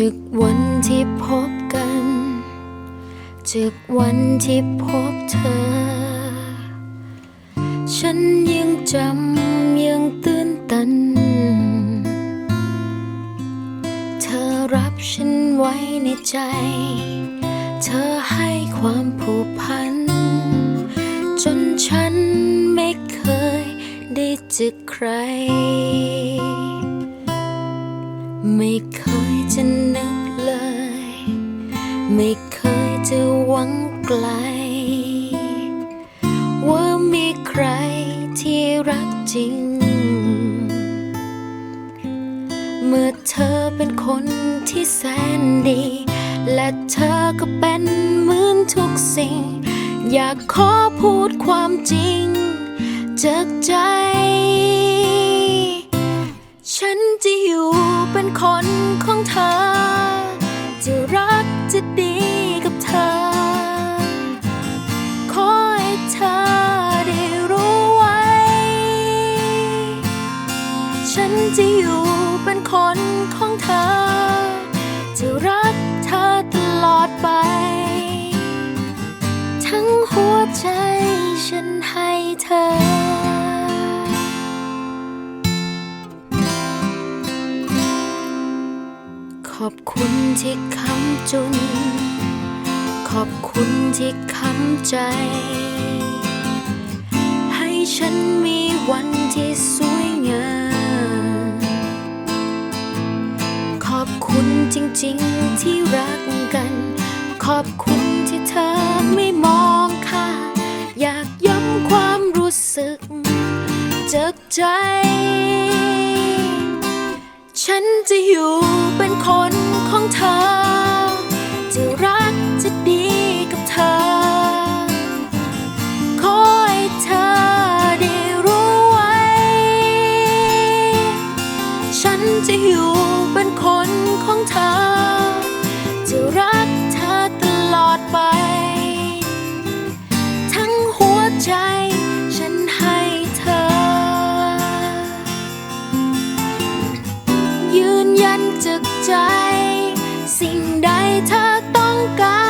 จากวันที่พบกัน จากวันที่พบเธอ ฉันยังจำยังตื่นตัน เธอรับฉันไว้ในใจ เธอให้ความผูกพัน จนฉันไม่เคยได้เจอใคร ไม่เคย ไม่เคยจะหวังไกล ว่ามีใครที่รักจริง เมื่อเธอเป็นคนที่แสนดี และเธอก็เป็นเหมือนทุกสิ่ง อยากขอพูดความจริงจากใจ ฉันจะอยู่เป็นคนของเธอจะรัก จะอยู่เป็นคนของเธอ จะรักเธอตลอดไป ทั้งหัวใจฉันให้เธอขอบคุณที่คำจุน ขอบคุณที่คำใจ ให้ฉันมีวันที่สวยงาม จริงๆที่รักกัน ขอบคุณที่เธอไม่มองค่าอยากย้ำความรู้สึกจากใจ ฉันจะอยู่เป็นคน ใจ สิ่งใดเธอต้องกา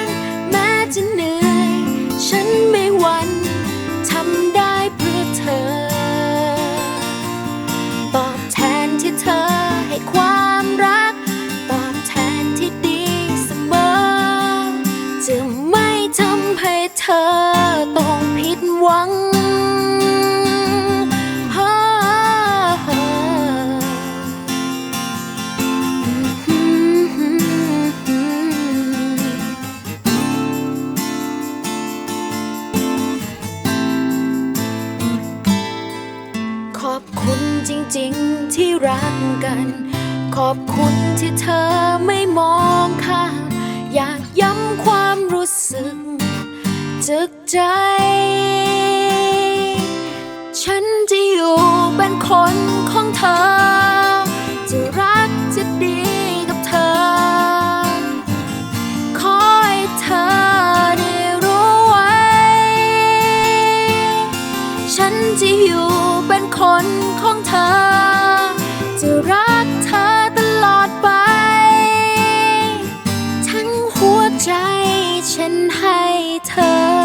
ร แม้จะเหนื่อย ฉันไม่หวั่นทำได้เพื่อเธอ ตอบแทนที่เธอให้ความรัก ตอบแทนที่ดีเสมอ จะไม่ทำให้เธอต้องผิดหวัง จริงที่รักกัน ขอบคุณที่เธอไม่มองข้าอยากย้ำความรู้สึกจึกใจ ฉันจะอยู่เป็นคนของเธอ นของเธอ จะรักเธอตลอดไป ทั้งหัวใจฉันให้เธอ